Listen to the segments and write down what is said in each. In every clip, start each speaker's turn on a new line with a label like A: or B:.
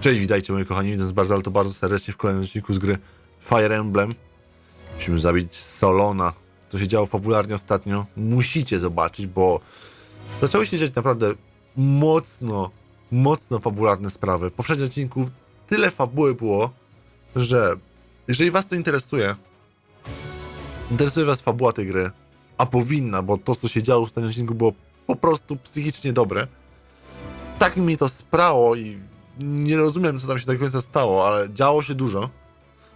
A: Cześć, witajcie moi kochani, witam bardzo, ale to bardzo serdecznie w kolejnym odcinku z gry Fire Emblem. Musimy zabić Solona. Co się działo fabularnie ostatnio, musicie zobaczyć, bo zaczęły się dziać naprawdę mocno, mocno fabularne sprawy. W poprzednim odcinku tyle fabuły było, że jeżeli was to interesuje, interesuje was fabuła tej gry, a powinna, bo to, co się działo w ostatnim odcinku było po prostu psychicznie dobre, tak mi to sprało i nie rozumiem, co tam się do końca stało, ale działo się dużo.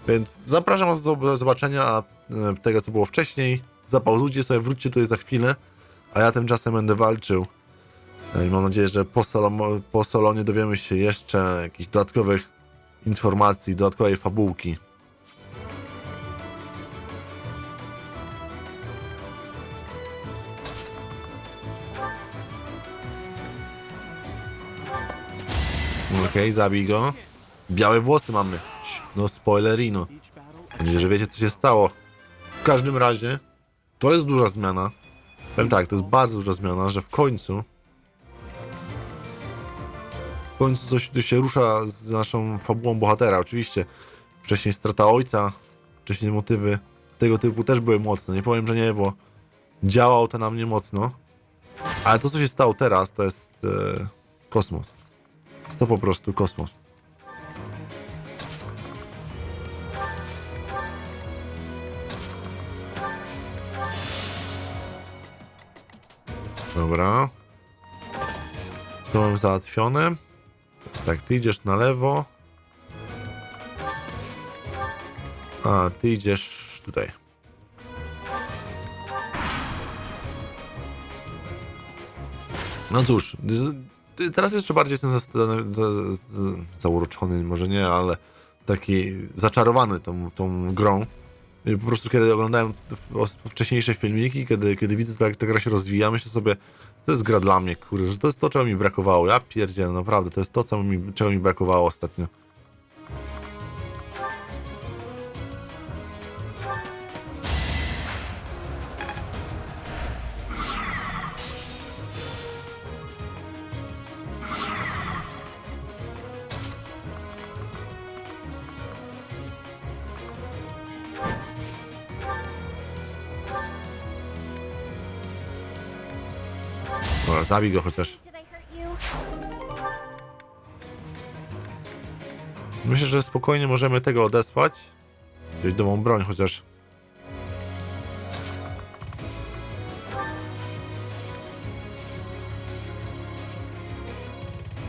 A: Więc zapraszam was do zobaczenia a, e, tego, co było wcześniej. Zapauzujcie sobie, wróćcie tutaj za chwilę, a ja tymczasem będę walczył. E, I mam nadzieję, że po, Solomo, po dowiemy się jeszcze jakichś dodatkowych informacji, dodatkowej fabułki. Okej, zabij go. Białe włosy mamy. No spoilerino. Nadzieję, że wiecie co się stało. W każdym razie, to jest duża zmiana. Powiem tak, to jest bardzo duża zmiana, że w końcu w końcu coś tu się rusza z naszą fabułą bohatera. Oczywiście wcześniej strata ojca, wcześniej motywy tego typu też były mocne. Nie powiem, że nie, bo działało to na mnie mocno. Ale to, co się stało teraz, to jest e, kosmos. Jest to po prostu kosmos. Dobra. To mam załatwione. Tak, ty idziesz na lewo. A, ty idziesz tutaj. No cóż, teraz jeszcze bardziej jestem zauroczony, może nie, ale taki zaczarowany tą, tą grą. I po prostu kiedy oglądałem wcześniejsze filmiki, kiedy, kiedy widzę to, jak ta gra się rozwija, myślę sobie, to jest gra dla mnie, kurde, że to jest to, czego mi brakowało. Ja pierdzielę, naprawdę, to jest to, co mi, czego mi brakowało ostatnio. Zabij go chociaż. Myślę, że spokojnie możemy tego odesłać. Wziąć nową broń chociaż.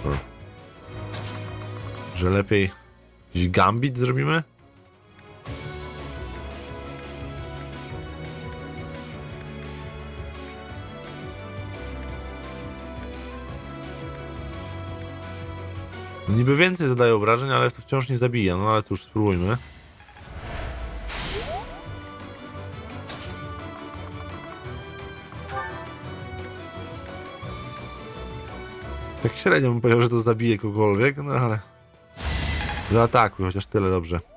A: Hmm. Że lepiej jakiś gambit zrobimy? Niby więcej zadaje obrażeń, ale to wciąż nie zabija. No ale cóż, spróbujmy. Tak średnio bym powiedział, że to zabije kogokolwiek, no ale... Zaatakuj, chociaż tyle dobrze.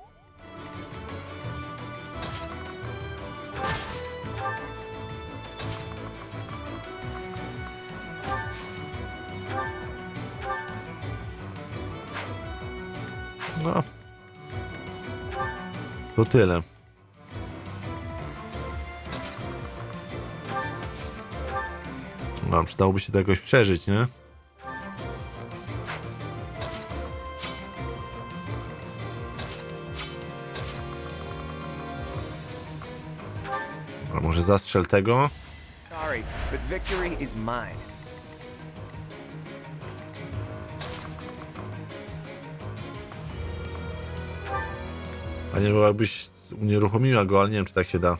A: No. To tyle. No, przydałoby się to jakoś przeżyć, nie? A może zastrzel tego?
B: Sorry, but victory is mine.
A: Nie, bo jakbyś unieruchomiła go, ale nie wiem, czy tak się da.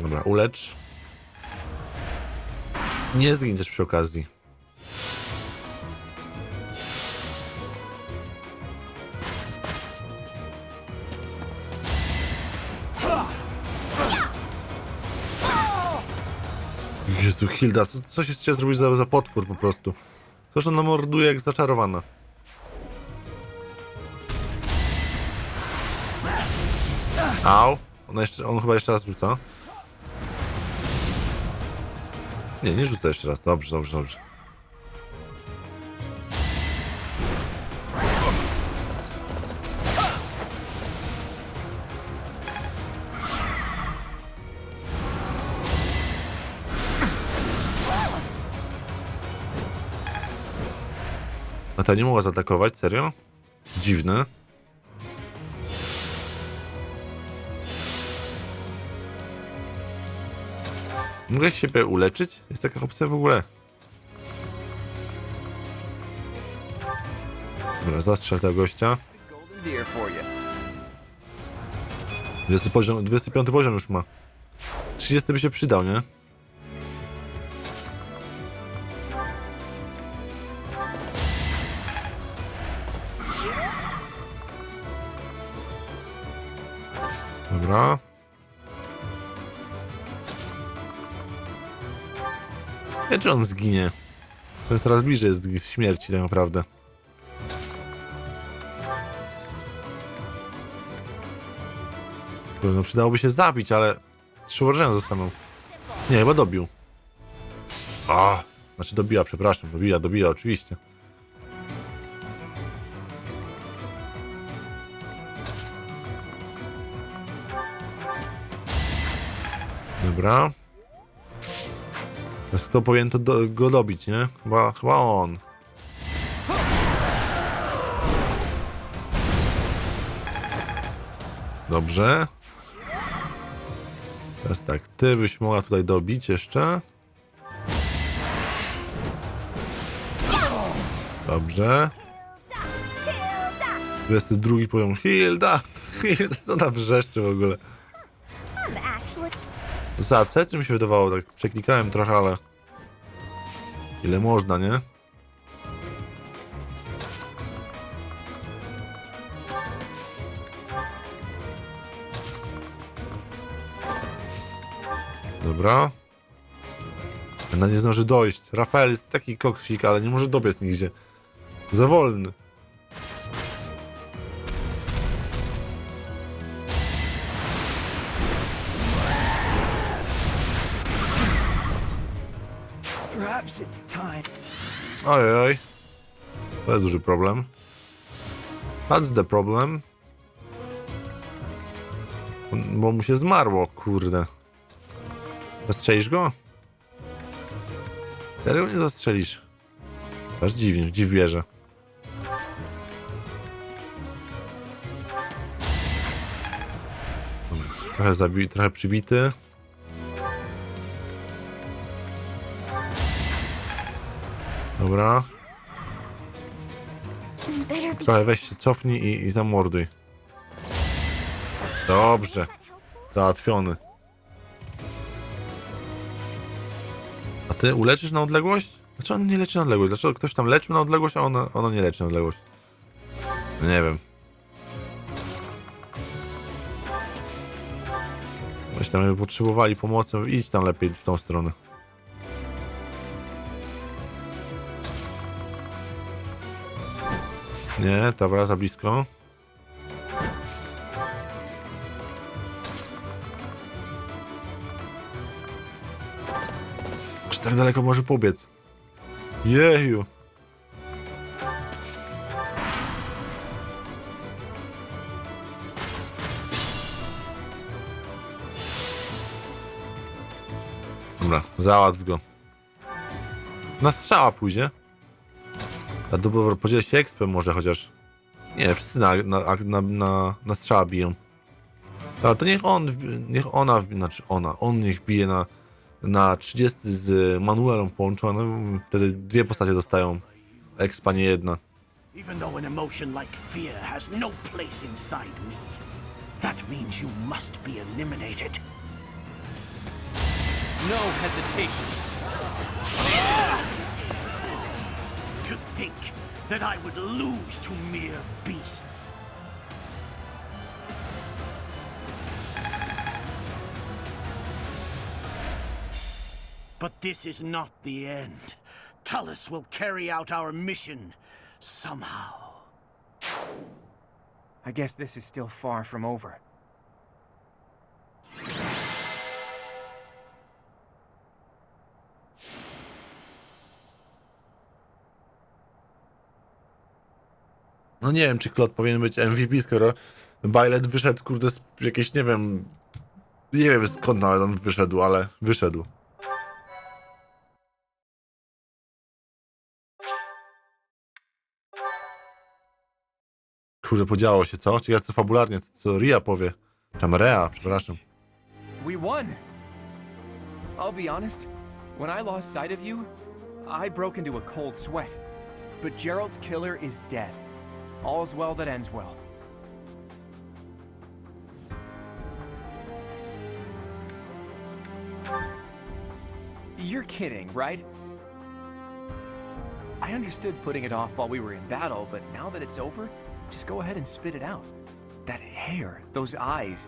A: Dobra, ulecz. Nie zgiń też przy okazji. Jezu, Hilda, co, co się z ciebie zrobić za, za potwór po prostu? Że ona morduje jak zaczarowana. Au. On, jeszcze, on chyba jeszcze raz rzuca. Nie, nie rzuca jeszcze raz. Dobrze, dobrze, dobrze. Ta nie mogła zaatakować, serio? Dziwne. Mogę siebie uleczyć? Jest taka opcja w ogóle. Dobra, zastrzel tego gościa.
B: The golden deer for you.
A: 20 poziom, 25 poziom już ma. 30 by się przydał, nie? Dobra. Wie, czy on zginie. To jest coraz bliżej z śmierci tak naprawdę. No przydałoby się zabić, ale trzy obrażenia zostaną. Nie, chyba dobił. A, znaczy dobiła, przepraszam. Dobija, dobija, oczywiście. Dobra. Teraz kto powinien to do, go dobić, nie? Chyba, chyba on. Dobrze. Teraz tak, ty byś mogła tutaj dobić jeszcze. Dobrze. 22 poziom. Hilda! Hilda, co tam wrzeszczy w ogóle? Za C, czy mi się wydawało? Tak przeklikałem trochę, ale... Ile można, nie? Dobra. Ona nie zdąży dojść. Rafael jest taki koksik, ale nie może dobiec nigdzie. Za wolny. Ojej, oj. To jest duży problem. That's the problem. Bo mu się zmarło, kurde. Zastrzelisz go? Serio nie zastrzelisz? Aż dziwnie, dziw wierzę. Trochę zabi trochę przybity. Dobra. Trochę weź się cofnij i, i zamorduj. Dobrze. Załatwiony. A ty uleczysz na odległość? Dlaczego on nie leczy na odległość? Dlaczego ktoś tam leczył na odległość, a ona, ona nie leczy na odległość? No nie wiem. Weź tam, jakby potrzebowali pomocy, idź tam lepiej w tą stronę. Nie, dobra, za blisko. Tak daleko może pobiec. Jeju. Dobra, załatw go. Na strzała pójdzie. A dobra, podziel się expem może chociaż. Nie, wszyscy na, na, na, na, na strzała biją. Ale to niech on, niech ona, znaczy ona, on niech bije na, na 30 z Manuelą połączonym, wtedy dwie postacie dostają expa, nie jedna.
C: Even though an emotion like fear has no place inside me, that means you must be eliminated.
B: No hesitation.
C: To think that I would lose to mere beasts. But this is not the end. Tullus will carry out our mission somehow.
B: I guess this is still far from over.
A: No nie wiem, czy Klot powinien być MVP, skoro Bailet wyszedł, kurde, z jakiejś, nie wiem... Nie wiem skąd nawet on wyszedł, ale wyszedł. Kurde, podziało się, co? Ciekawe co fabularnie, co Ria powie. Tam Rea, przepraszam.
B: We won! I'll be honest, when I lost sight of you, I broke into a cold sweat. But Gerald's killer is dead. All's well that ends well. You're kidding, right? I understood putting it off while we were in battle, but now that it's over, just go ahead and spit it out. That hair, those eyes,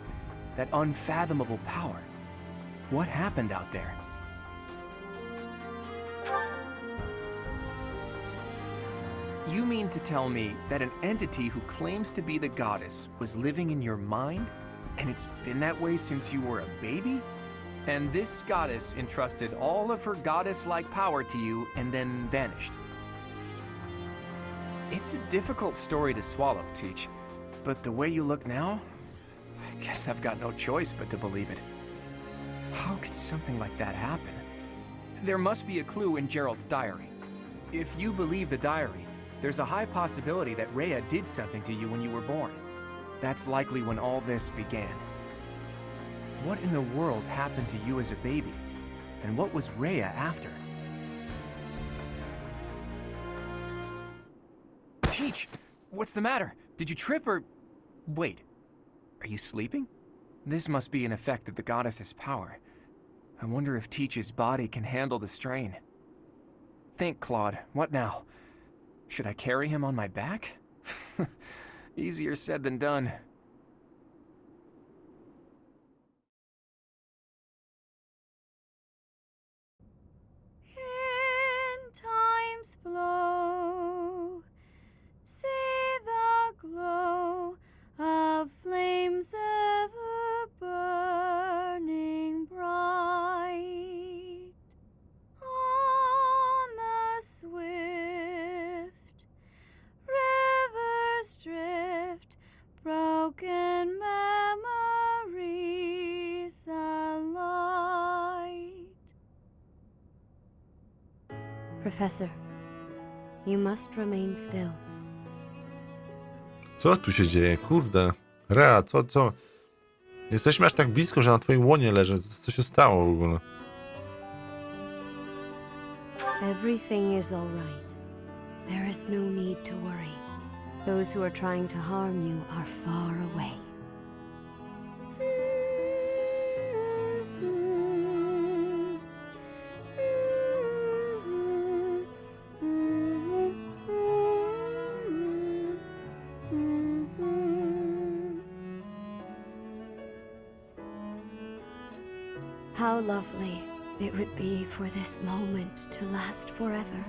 B: that unfathomable power. What happened out there? You mean to tell me that an entity who claims to be the goddess was living in your mind? And it's been that way since you were a baby? And this goddess entrusted all of her goddess like power to you and then vanished. It's a difficult story to swallow, Teach. But the way you look now, I guess I've got no choice but to believe it. How could something like that happen? There must be a clue in Gerald's diary. If you believe the diary, there's a high possibility that Rhea did something to you when you were born. That's likely when all this began. What in the world happened to you as a baby? And what was Rhea after? Teach! What's the matter? Did you trip or. Wait. Are you sleeping? This must be an effect of the goddess's power. I wonder if Teach's body can handle the strain. Think, Claude. What now? Should I carry him on my back? Easier said than done.
D: In time's flow, Professor, you must remain still.
A: Co tu się dzieje? Kurde. Rea, co, co? Jesteśmy aż tak blisko, że na twoim łonie leżę. Co się stało w ogóle?
D: Everything is all right. There is no need to worry. Those who are trying to harm you are far away. Be for this moment to last forever.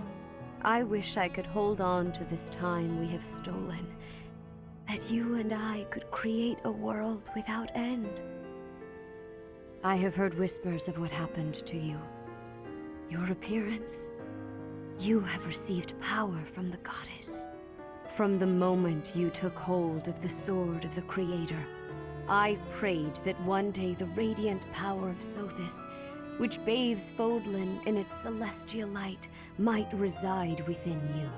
D: I wish I could hold on to this time we have stolen, that you and I could create a world without end. I have heard whispers of what happened to you. Your appearance. You have received power from the goddess. From the moment you took hold of the sword of the Creator, I prayed that one day the radiant power of Sothis, which bathes Fodlan in its celestial light, might reside within you.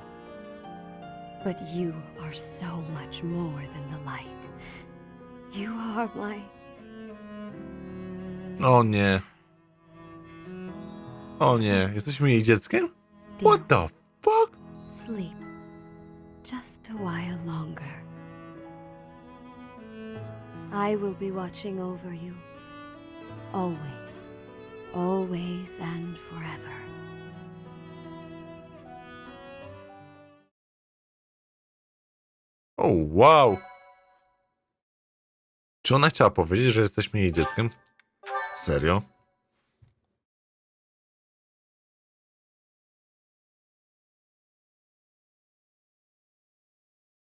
D: But you are so much more than the light. You are my.
A: O nie. O nie. Jesteśmy jej dzieckiem? What the fuck?
D: Sleep. Just a while longer. I will be watching over you. Always. Always and forever.
A: O, wow. Czy ona chciała powiedzieć, że jesteśmy jej dzieckiem? Serio?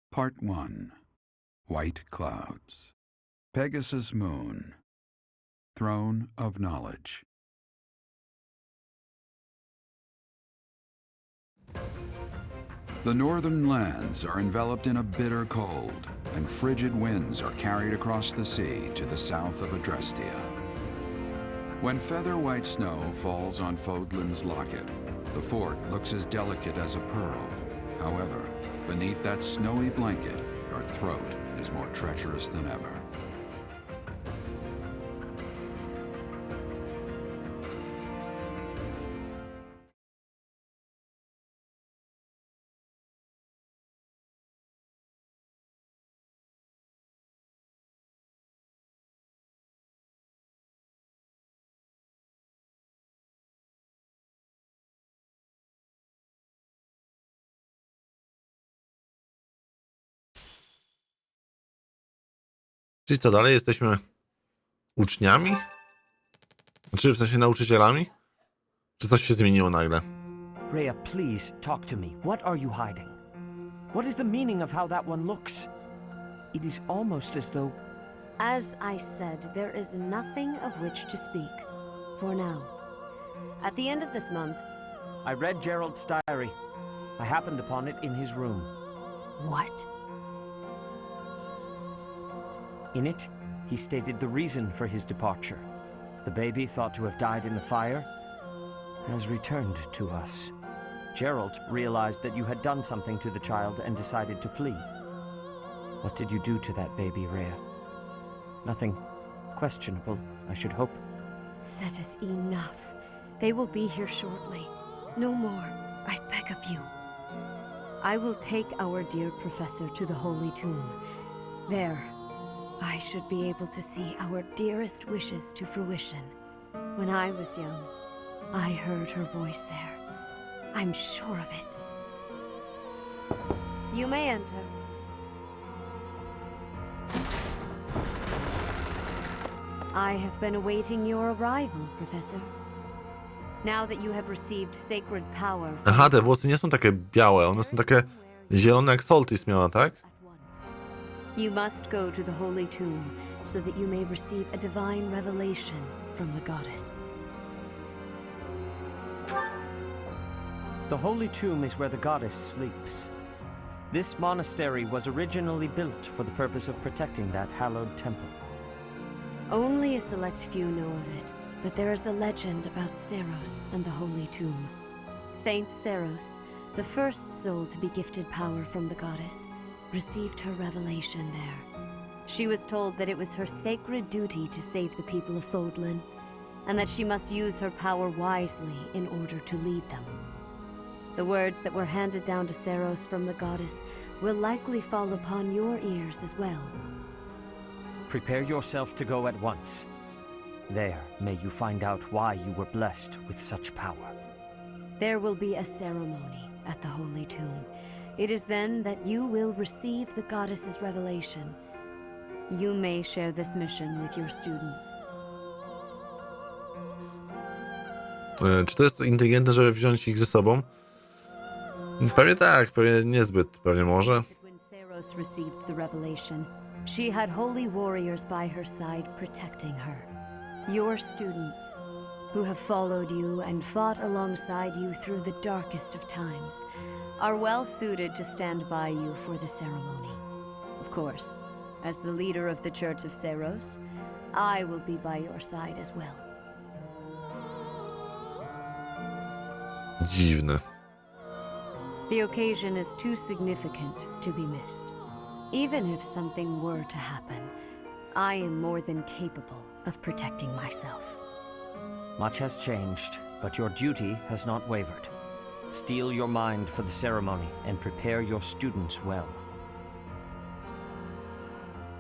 E: Part 1 White Clouds Pegasus Moon Throne of Knowledge The northern lands are enveloped in a bitter cold, and frigid winds are carried across the sea to the south of Adrestia. When feather white snow falls on Fodlan's locket, the fort looks as delicate as a pearl. However, beneath that snowy blanket, her throat is more treacherous than ever.
A: Czyli co, dalej jesteśmy uczniami? Znaczy w sensie nauczycielami? Czy coś się zmieniło nagle?
F: Rhea, please talk to me. What are you hiding? What is the meaning of how that one looks? It is almost as though.
D: As I said, there is nothing of which to speak. For now. At the end of this month.
F: I read Gerald's diary. I happened upon it in his room.
D: What?
F: In it, he stated the reason for his departure. The baby, thought to have died in the fire, has returned to us. Gerald realized that you had done something to the child and decided to flee. What did you do to that baby, Rhea? Nothing questionable, I should hope.
D: Setteth enough. They will be here shortly. No more, I beg of you. I will take our dear professor to the Holy Tomb. There, I should be able to see our dearest wishes to fruition. When I was young, I heard her voice there. I'm sure of it. You may enter. I have been awaiting your arrival, Professor. Now that you have received sacred power
A: Aha, te włosy nie są takie białe, one są takie zielone jak Soltis miała, tak?
D: at once. You must go to the holy tomb so that you may receive a divine revelation from the goddess.
F: The Holy Tomb is where the goddess sleeps. This monastery was originally built for the purpose of protecting that hallowed temple.
D: Only a select few know of it, but there is a legend about Seros and the holy tomb. Saint Seros, the first soul to be gifted power from the goddess, received her revelation there. She was told that it was her sacred duty to save the people of Fodlan, and that she must use her power wisely in order to lead them. The words that were handed down to Seros from the goddess will likely fall upon your ears as well.
F: Prepare yourself to go at once. There may you find out why you were blessed with such power.
D: There will be a ceremony at the Holy Tomb. It is then that you will receive the goddess's revelation. You may share this mission with your students.
A: E, Czy to jest inteligentne, żeby wziąć ich ze sobą? Pewnie tak, pewnie niezbyt, pewnie może.
D: When Seros received the revelation, she had holy warriors by her side protecting her. Your students, who have followed you and fought alongside you through the darkest of times, are well suited to stand by you for the ceremony. Of course, as the leader of the Church of Seros, I will be by your side as well.
A: Dziwne.
D: The occasion is too significant to be missed. Even if something were to happen, I am more than capable of protecting myself.
F: Much has changed, but your duty has not wavered. Steel your mind for the ceremony and prepare your students well.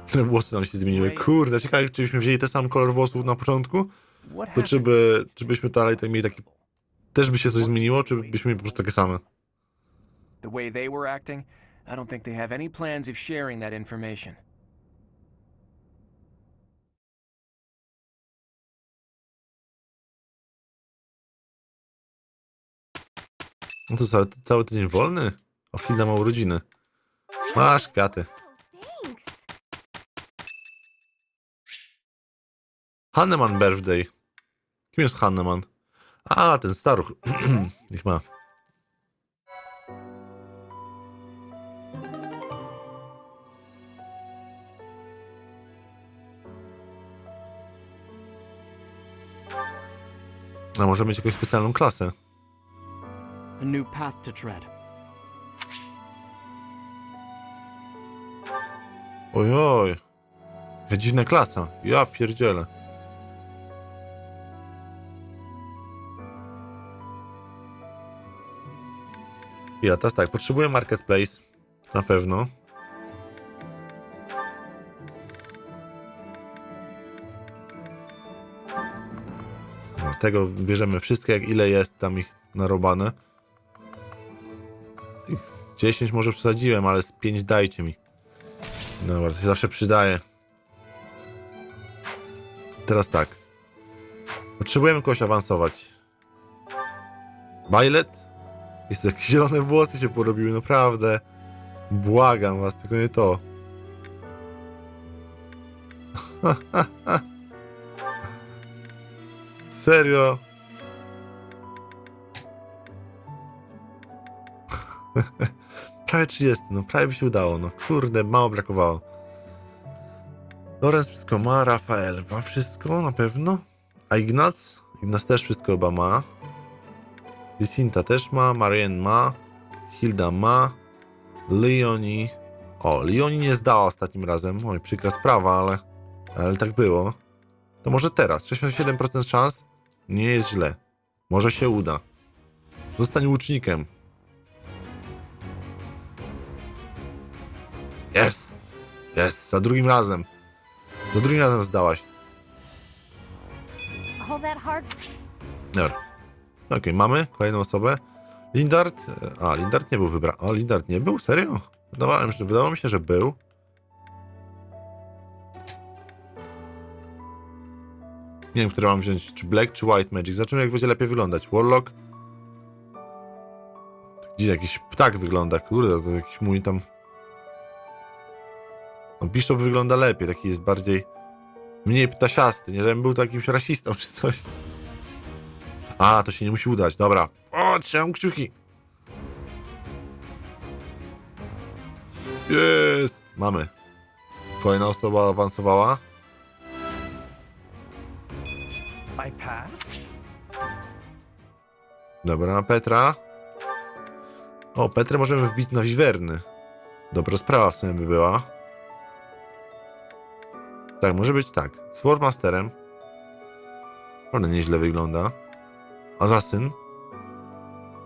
A: Te włosy nam się zmieniły. Kurde, ciekawe, czy byśmy wzięli ten sam kolor włosów na początku, to czy, by, czy byśmy dalej tak mieli taki... Też by się coś zmieniło, czy byśmy mieli po prostu takie same?
B: The way they were acting, I don't think they have any plans of sharing that information.
A: No to cały, cały tydzień wolny? O chwilę ma urodziny. Masz kwiaty. Hanneman birthday. Kim jest Hanneman? A, ten staruch. Niech ma. A może mieć jakąś specjalną klasę.
G: A new path to tread.
A: Ojoj. Jaka dziwna klasa. Ja pierdzielę. Ja teraz tak, potrzebuję marketplace. Na pewno. Dlatego bierzemy wszystkie, jak ile jest tam ich narobane. Ich z 10 może przesadziłem, ale z 5 dajcie mi. Dobra, to się zawsze przydaje. Teraz tak. Potrzebujemy kogoś awansować. Violet? Jest jakieś zielone włosy się porobiły, naprawdę. Błagam was, tylko nie to. Serio? prawie 30, no prawie by się udało, no kurde, mało brakowało. Lorenz wszystko ma, Rafael ma wszystko na pewno, a Ignac? Ignac też wszystko chyba ma. Licinta też ma, Marianne ma, Hilda ma, Leoni... O, Leoni nie zdała ostatnim razem, oj, przykra sprawa, ale, ale tak było. To może teraz, 67% szans, nie jest źle. Może się uda. Zostań łucznikiem. Jest! Jest! Za drugim razem. Za drugim razem zdałaś. Dobra. Okej, mamy kolejną osobę. Lindart. A, Lindart nie był wybrany. O, Lindart nie był? Serio? Wydawałem, że, wydawało mi się, że był. Nie wiem, które mam wziąć, czy Black, czy White Magic. Zobaczymy, jak będzie lepiej wyglądać. Warlock. Gdzie jakiś ptak wygląda, kurde, to jakiś mój tam... No, Bishop wygląda lepiej, taki jest bardziej... Mniej ptasiasty, nie żebym był jakimś rasistą czy coś. A, to się nie musi udać, dobra. O, trzymam kciuki. Jest! Mamy. Kolejna osoba awansowała. Dobra, Petra. O, Petrę możemy wbić na wiwerny. Dobra sprawa w sumie by była. Tak, może być tak. Swordmasterem. Ale nieźle wygląda. Asasyn.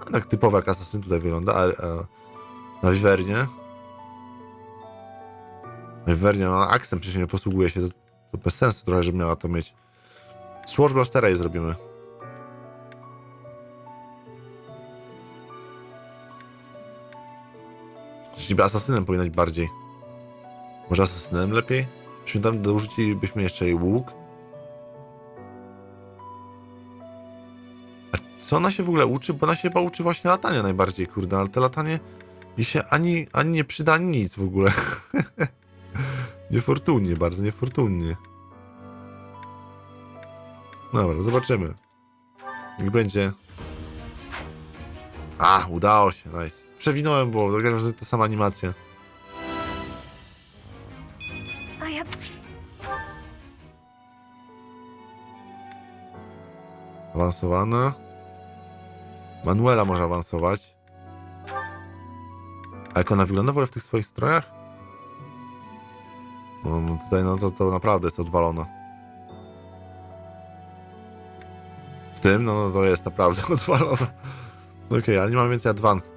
A: A tak typowo jak asasyn tutaj wygląda. A, a, na wiwernie. Na wiwernie, no aksem przecież nie posługuje się. To, to bez sensu trochę, żeby miała to mieć. Swordmastera jej zrobimy. Czyli asasynem powinna być bardziej. Może asasynem lepiej? Czy tam dorzucilibyśmy jeszcze łuk? A co ona się w ogóle uczy? Bo ona się chyba uczy właśnie latania najbardziej, kurde, ale to latanie jej się ani, ani nie przyda, ani nic w ogóle. niefortunnie, bardzo niefortunnie. Dobra, zobaczymy. Niech będzie. A, udało się, nice. Przewinąłem, bo to sama animacja. Awansowana. Manuela może awansować. A jak ona wygląda w ogóle w tych swoich strojach? No, no tutaj no to, to naprawdę jest odwalona. W tym, no, no to jest naprawdę odwalona. Okej, ale nie mam więcej advanced.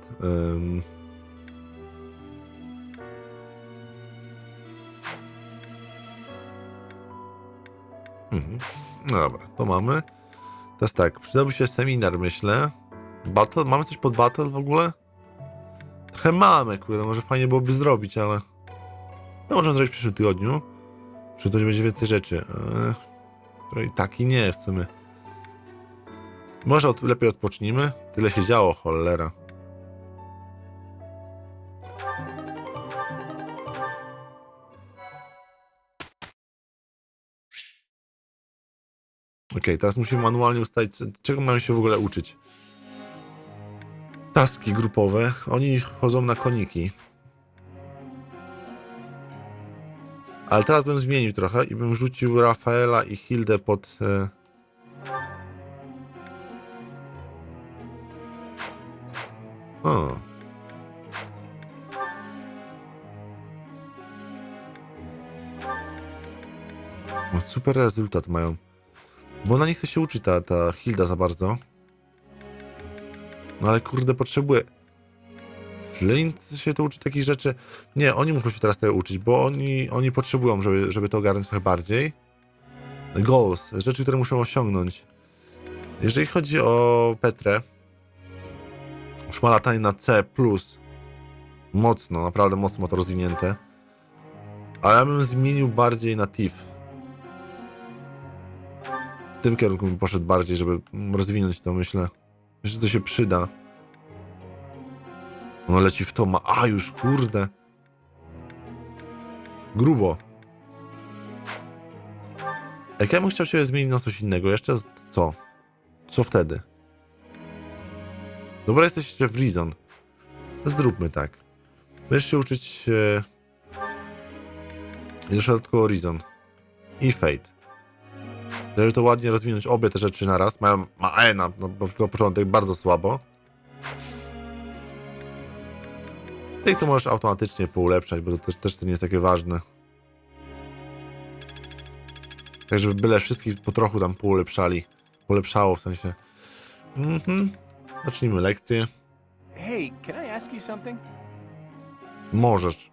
A: Mhm. No dobra, to mamy. Teraz tak, przydałby się seminar, myślę. Battle? Mamy coś pod battle w ogóle? Trochę mamy, kurde, może fajnie byłoby zrobić, ale... No możemy zrobić w przyszłym tygodniu. Przyszłym tygodniu będzie więcej rzeczy. Eee, to tak i nie w sumie. Może od, lepiej odpocznijmy? Tyle się działo, cholera. OK, teraz musimy manualnie ustalić, czego mają się w ogóle uczyć. Taski grupowe, oni chodzą na koniki. Ale teraz bym zmienił trochę i bym rzucił Rafaela i Hildę pod... E... O. O, super rezultat mają. Bo ona nie chce się uczyć, ta, ta Hilda za bardzo. No ale kurde, potrzebuje. Flint się to uczy takich rzeczy. Nie, oni muszą się teraz tego uczyć, bo oni, oni potrzebują, żeby, żeby to ogarnąć trochę bardziej. Goals, rzeczy, które muszą osiągnąć. Jeżeli chodzi o Petrę, już ma latanie na C+. Mocno, naprawdę mocno ma to rozwinięte. Ale ja bym zmienił bardziej na TIF. W tym kierunku bym poszedł bardziej, żeby rozwinąć to, myślę. Myślę, że to się przyda. Ono leci w to, ma... A, już, kurde. Grubo. Jak ja bym chciał się zmienić na coś innego, jeszcze co? Co wtedy? Dobra, jesteście w Reason. Zróbmy tak. Będziesz się uczyć jeszcze dodatkowo Reason i Fate. Żeby to ładnie rozwinąć obie te rzeczy naraz. Mają, ma E na, no, tylko początek bardzo słabo. I to możesz automatycznie poulepszać, bo to też, też to nie jest takie ważne. Tak, żeby byle wszystkich po trochu tam poulepszali. Polepszało w sensie. Mhm. Zacznijmy lekcję.
B: Hey, can I ask you something?
A: Możesz.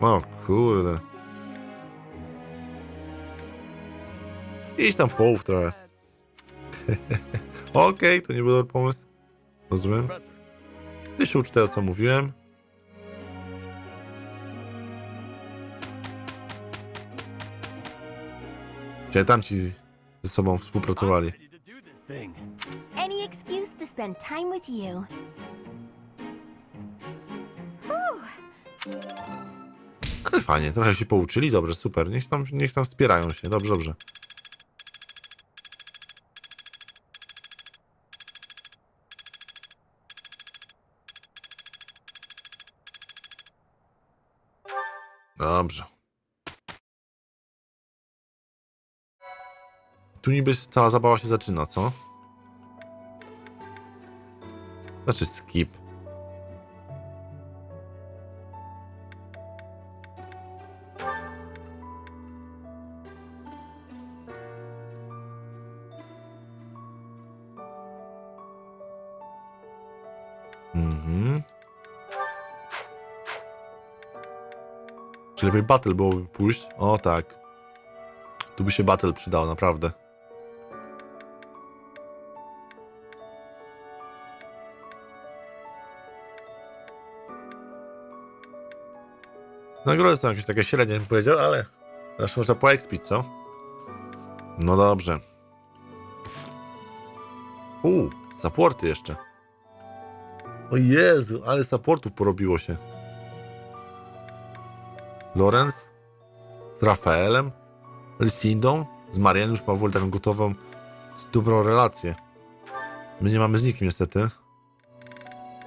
A: O kurde. Idź tam połów trochę. Okej, to nie był dobry pomysł. Rozumiem. Ty się ucz tego, co mówiłem. Gdzie tam ci ze sobą współpracowali.
H: Any excuse to spend time with you.
A: Ale fajnie, trochę się pouczyli, dobrze, super. Niech tam, niech tam wspierają się, dobrze, dobrze. Dobrze. Tu niby cała zabawa się zaczyna, co? Znaczy skip. Czy lepiej battle byłoby pójść? O tak. Tu by się battle przydał, naprawdę. Nagrody są jakieś takie średnie, bym powiedział, ale zawsze można poekspić, co? No dobrze. Uuu, supporty jeszcze. O Jezu, ale supportów porobiło się. Lorenz z Rafaelem, Lysindą, z Marian już ma w ogóle taką gotową, dobrą relację. My nie mamy z nikim niestety.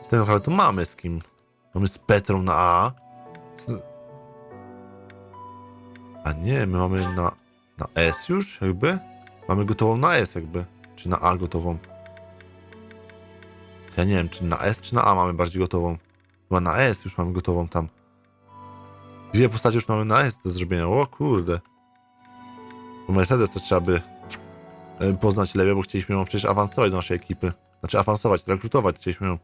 A: Tak ale to mamy z kim. Mamy z Petrą na A. Z... A nie, my mamy na, na S już jakby? Mamy gotową na S jakby. Czy na A gotową? Ja nie wiem, czy na S, czy na A mamy bardziej gotową. Chyba na S już mamy gotową tam. Dwie postacie już mamy na S do zrobienia. O kurde. Bo Mercedes to trzeba by e, poznać lepiej, bo chcieliśmy ją przecież awansować do naszej ekipy. Znaczy awansować, rekrutować chcieliśmy ją.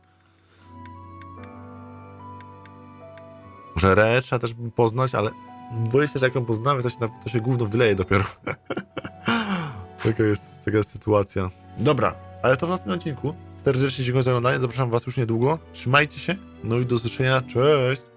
A: Może Re trzeba też poznać, ale boję się, że jak ją poznamy, to się, to się gówno wyleje dopiero. taka, jest, taka jest sytuacja. Dobra, ale to w następnym odcinku. Serdecznie dziękuję za oglądanie, zapraszam was już niedługo. Trzymajcie się, no i do zobaczenia, cześć!